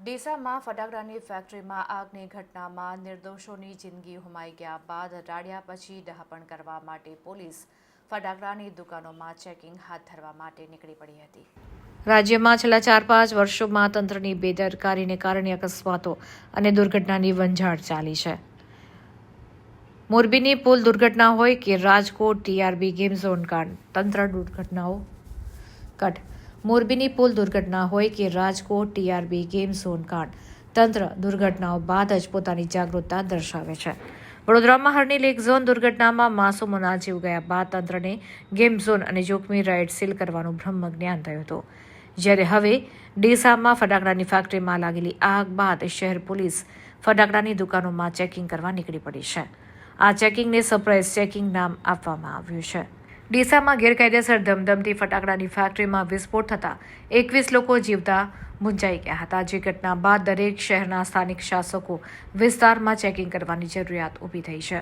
ડીસામાં ફટાકડાની ફેક્ટરીમાં આગની ઘટનામાં નિર્દોષોની જિંદગી હુમાઈ ગયા બાદ રાડ્યા પછી ડહાપણ કરવા માટે પોલીસ ફટાકડાની દુકાનોમાં ચેકિંગ હાથ ધરવા માટે નીકળી પડી હતી. રાજ્યમાં છેલ્લા ચાર પાંચ વર્ષોમાં તંત્રની બેદરકારીને કારણે અકસ્માતો અને દુર્ઘટનાની વંજાળ ચાલી છે. મોરબીની પુલ દુર્ઘટના હોય કે રાજકોટ ટીઆરબી ગેમ ઝોન કાંડ? તંત્ર દુર્ઘટનાઓ? કટ. મોરબીની પુલ દુર્ઘટના હોય કે રાજકોટ ટીઆરબી ગેમ ઝોન કાંડ, તંત્ર દુર્ઘટનાઓ બાદ જ પોતાની જાગૃતતા દર્શાવે છે. વડોદરામાં હરણી લેક ઝોન દુર્ઘટનામાં માસૂમોના જીવ ગયા બાદ તંત્રને ગેમ ઝોન અને જોખમી રાઇડ સીલ કરવાનું બ્રહ્મ જ્ઞાન થયું હતું. જ્યારે હવે ડીસામાં ફટાકડાની ફેક્ટરીમાં લાગેલી આગ બાદ શહેર પોલીસ ફટાકડાની દુકાનોમાં ચેકિંગ કરવા નીકળી પડી છે. આ ચેકિંગને સરપ્રાઇઝ ચેકિંગ નામ આપવામાં આવ્યું છે. ડીસામાં ગેરકાયદેસર ધમધમતી ફટાકડાની ફેક્ટરીમાં વિસ્ફોટ થતાં એકવીસ લોકો જીવતા મૂંઝાઈ ગયા હતા. જે ઘટના બાદ દરેક શહેરના સ્થાનિક શાસકો વિસ્તારમાં ચેકિંગ કરવાની જરૂરિયાત ઊભી થઈ છે.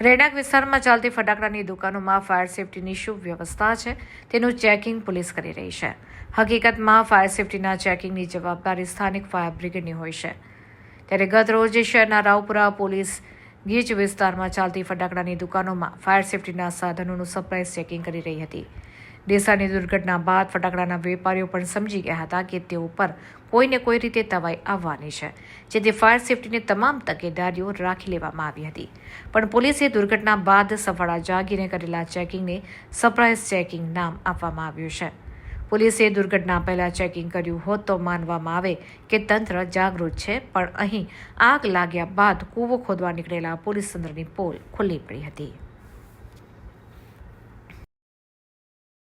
રહેણાંક વિસ્તારમાં ચાલતી ફટાકડાની દુકાનોમાં ફાયર સેફટીની શું વ્યવસ્થા છે. તેનું ચેકિંગ પોલીસ કરી રહી છે. હકીકતમાં ફાયર સેફટીના ચેકિંગની જવાબદારી સ્થાનિક ફાયર બ્રિગેડની હોય છે. ત્યારે ગત રોજ શહેરના રાવપુરા પોલીસ ગીચ વિસ્તારમાં ચાલતી ફટાકડાની દુકાનોમાં ફાયર સેફટીના સાધનોનું સરપ્રાઇઝ ચેકિંગ કરી રહી હતી. ડેસાની દુર્ઘટના બાદ ફટાકડાના વેપારીઓ પણ સમજી ગયા હતા કે તેઓ પર કોઈને કોઈ રીતે તવાઈ આવવાની છે, જેથી ફાયર સેફટીની તમામ તકેદારીઓ રાખી લેવામાં આવી હતી. પણ પોલીસે દુર્ઘટના બાદ સફાળા જાગીને કરેલા ચેકિંગને સરપ્રાઇઝ ચેકિંગ નામ આપવામાં આવ્યું છે. પોલીસે દુર્ઘટના પહેલાં ચેકિંગ કર્યું હોત તો માનવામાં આવે કે તંત્ર જાગૃત છે, પણ અહીં આગ લાગ્યા બાદ કૂવો ખોદવા નીકળેલા પોલીસ તંત્રની પોલ ખુલ્લી પડી હતી.